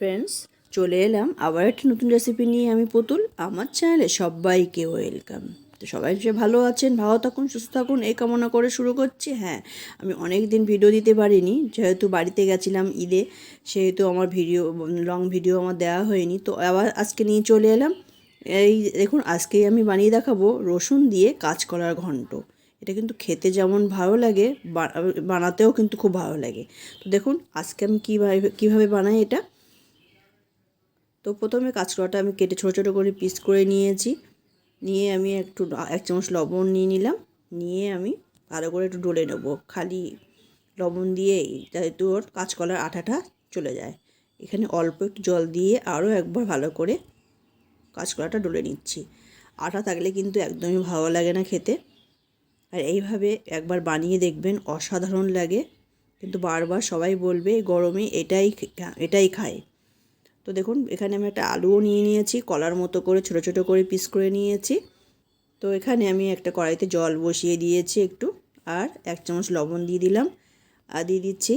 Friends চলে এলাম আবার একটা নতুন রেসিপি নিয়ে আমি পুতুল, আমার চ্যানেলে সবাইকে ওয়েলকাম তো সবাই যে ভালো আছেন, ভালো থাকুন, সুস্থ থাকুন, এই কামনা করে শুরু করছি। হ্যাঁ আমি অনেক দিন ভিডিও দিতে পারিনি, যেহেতু বাড়িতে গেছিলাম ঈদে, সেহেতু আমার ভিডিও লং ভিডিও আমার দেওয়া হয়নি। তো আবার আজকে নিয়ে চলে এলাম। এই দেখুন, আজকেই আমি বানিয়ে দেখাবো রসুন দিয়ে কাঁচকলার ঘন্ট। এটা কিন্তু খেতে যেমন ভালো লাগে বানাতেও কিন্তু খুব ভালো লাগে। তো দেখুন, আজকে আমি কীভাবে কীভাবে বানাই এটা। তো প্রথমে কাঁচকলাটা আমি কেটে ছোটো ছোটো করে পিস করে নিয়েছি। নিয়ে আমি একটু এক চামচ লবণ নিয়ে নিলাম। নিয়ে আমি ভালো করে একটু ডলে নেব। খালি লবণ দিয়ে যাতে ওর কাঁচকলার আঠাটা চলে যায়। এখানে অল্প একটু জল দিয়ে আরও একবার ভালো করে কাঁচকলাটা ডলে নিচ্ছি। আটা থাকলে কিন্তু একদমই ভালো লাগে না খেতে। আর এইভাবে একবার বানিয়ে দেখবেন, অসাধারণ লাগে। কিন্তু বারবার সবাই বলবে গরমে এটাই এটাই খায়। তো দেখুন, এখানে আমি একটা আলুও নিয়ে নিয়েছি, কলার মতো করে ছোট ছোট করে পিস করে নিয়েছি। তো এখানে আমি একটা কড়াইতে জল বসিয়ে দিয়েছি একটু, আর এক চামচ লবণ দিয়ে দিলাম। আর দিয়ে দিচ্ছি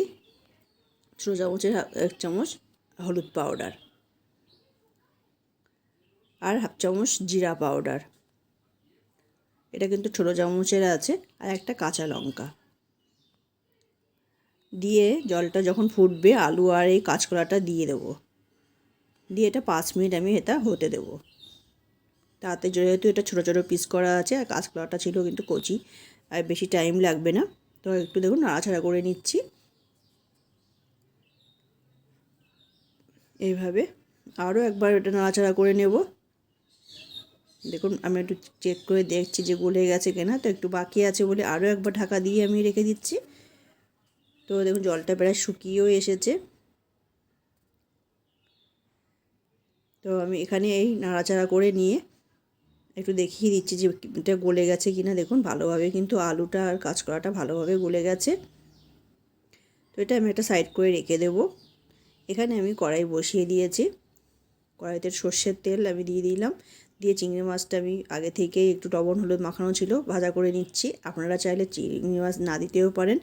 ছোটো চামচের এক চামচ হলুদ পাউডার আর হাফ চামচ জিরা পাউডার এটা কিন্তু ছোটো চামচের আছে, আর একটা কাঁচা লঙ্কা। দিয়ে জলটা যখন ফুটবে, আলু আর এই কাঁচকলাটা দিয়ে দেবো। দিয়ে এটা পাঁচ মিনিট আমি এটা হতে দেবো। তাতে যেহেতু এটা ছোটো ছোটো পিস করা আছে আর কাঁচকলাটা ছিল কিন্তু কচি, আর বেশি টাইম লাগবে না। তো একটু দেখুন, নাড়াচাড়া করে নিচ্ছি। এইভাবে আরও একবার এটা নাড়াচাড়া করে নেব। দেখুন, আমি একটু চেক করে দেখছি যে গলে গেছে কিনা। তো একটু বাকি আছে বলে আরও একবার ঢাকা দিয়ে আমি রেখে দিচ্ছি। তো দেখুন, জলটা প্রায় শুকিয়েও এসেছে। তো আমি এখানে এই নাড়াচাড়া করে নিয়ে একটু দেখিয়ে দিচ্ছি যে এটা গলে গেছে কি না দেখুন, ভালোভাবে কিন্তু আলুটা আর কাঁচকলাটা ভালোভাবে গলে গেছে। তো এটা আমি একটা সাইড করে রেখে দেবো। এখানে আমি কড়াই বসিয়ে দিয়েছি। কড়াইতে সর্ষের তেল আমি দিয়ে দিলাম। দিয়ে চিংড়ি মাছটা আমি আগে থেকেই একটু লবণ, হলুদ মাখানো ছিল, ভাজা করে নিচ্ছি। আপনারা চাইলে চিংড়ি মাছ না দিতেও পারেন,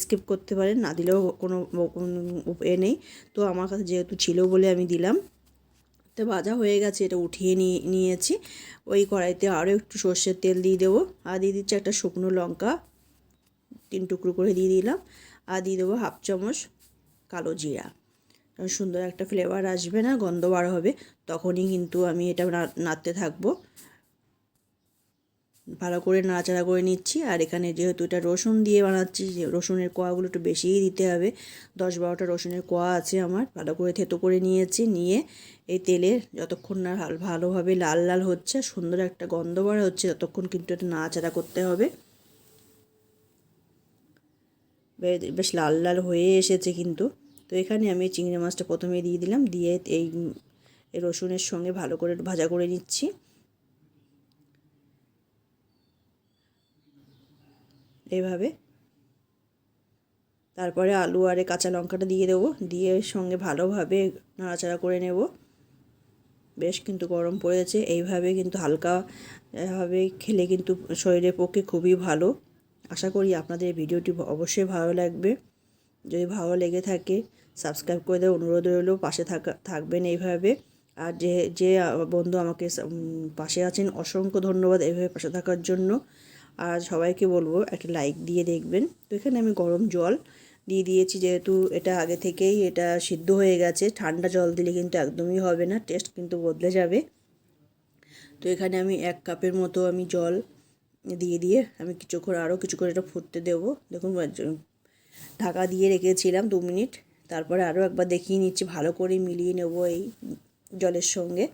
স্কিপ করতে পারেন, না দিলেও কোনো এ নেই। তো আমার কাছে যেহেতু ছিল বলে আমি দিলাম। তো ভাজা হয়ে গেছে, এটা উঠিয়ে নিয়ে নিয়েছি। ওই কড়াইতে আরও একটু সর্ষের তেল দিয়ে দেবো। আর দিয়ে দিচ্ছি একটা শুকনো লঙ্কা, তিন টুকরো করে দিয়ে দিলাম। আর দিয়ে দেবো হাফ চামচ কালো জিরা। সুন্দর একটা ফ্লেভার আসবে না, গন্ধ বার হবে, তখনই কিন্তু আমি এটা নাড়তে থাকব। ভালো করে নাড়াচাড়া করে নিচ্ছি। আর এখানে যেহেতু এটা রসুন দিয়ে বানাচ্ছি যে রসুনের কোয়াগুলো একটু বেশিই দিতে হবে। দশ বারোটা রসুনের কোয়া আছে আমার, ভালো করে থেতো করে নিয়েছি। নিয়ে এই তেলে যতক্ষণ না ভাল- ভালোভাবে লাল লাল হচ্ছে, সুন্দর একটা গন্ধ বার হচ্ছে, ততক্ষণ কিন্তু এটা নাড়াচাড়া করতে হবে। বেশ লাল লাল হয়ে এসেছে কিন্তু। তো এখানে আমি চিংড়ি মাছটা প্রথমে দিয়ে দিলাম, দিয়ে এই রসুনের সঙ্গে ভালো করে ভাজা করে নিচ্ছি। এইভাবে তারপরে আলু আর কাঁচা লঙ্কাটা দিয়ে দেবো। দিয়ে সঙ্গে ভালোভাবে নাড়াচাড়া করে নেব। বেশ কিন্তু গরম পড়েছে। এইভাবে কিন্তু হালকা ভাবে খেলে কিন্তু শরীরের পক্ষে খুবই ভালো। আশা করি আপনাদের ভিডিওটি অবশ্যই ভালো লাগবে। যদি ভালো লেগে থাকে, সাবস্ক্রাইব করে দেওয়ার অনুরোধ রইল। পাশে থাকা, থাকবেন এইভাবে। আর যে যে বন্ধু আমাকে পাশে আছেন, অসংখ্য ধন্যবাদ এইভাবে পাশে থাকার জন্য। আর সবাইকে বলব একটা লাইক দিয়ে দেখবেন। তো এখানে আমি গরম জল দিয়ে দিয়েছি যেহেতু এটা আগে থেকেই এটা সিদ্ধ হয়ে গেছে। ঠান্ডা জল দিলে কিন্তু একদমই হবে না টেস্ট কিন্তু বদলে যাবে। তো এখানে আমি এক কাপের মতো আমি জল দিয়ে দিয়ে আমি কিছুক্ষণ আরও কিছু করে এটা ফুটতে দেবো। দেখুন ঢাকা দিয়ে রেখেছিলাম দু মিনিট। তারপরে আরও একবার দেখিয়ে নিচ্ছি, ভালো করে মিলিয়ে নেব এই জলের সঙ্গে।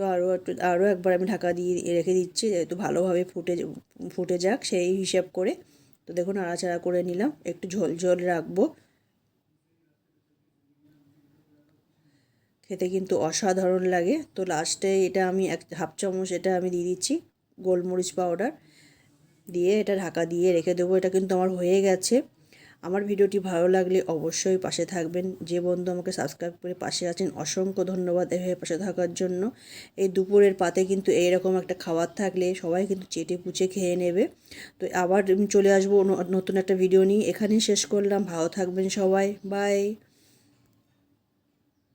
তো আরও একটু আরও একবার আমি ঢাকা দিয়ে রেখে দিচ্ছি, যেহেতু ভালোভাবে ফুটে ফুটে যাক সেই হিসাব করে। তো দেখুন নাড়াচাড়া করে নিলাম, একটু ঝোল ঝোল রাখব। খেতে কিন্তু অসাধারণ লাগে। তো লাস্টে এটা আমি এক হাফ চামচ এটা আমি দিয়ে দিচ্ছি, গোলমরিচ পাউডার দিয়ে এটা ঢাকা দিয়ে রেখে দেবো। এটা কিন্তু আমার হয়ে গেছে। আমার ভিডিওটি ভালো লাগলে অবশ্যই পাশে থাকবেন। যে বন্ধু আমাকে সাবস্ক্রাইব করে পাশে আছেন, অসংখ্য ধন্যবাদ এভাবে পাশে থাকার জন্য। এই দুপুরের পাতে কিন্তু এইরকম একটা খাবার থাকলে সবাই কিন্তু চেটে পুচে খেয়ে নেবে। তো আবার চলে আসব নতুন একটা ভিডিও নিয়ে। এখানেই শেষ করলাম। ভালো থাকবেন সবাই। বাই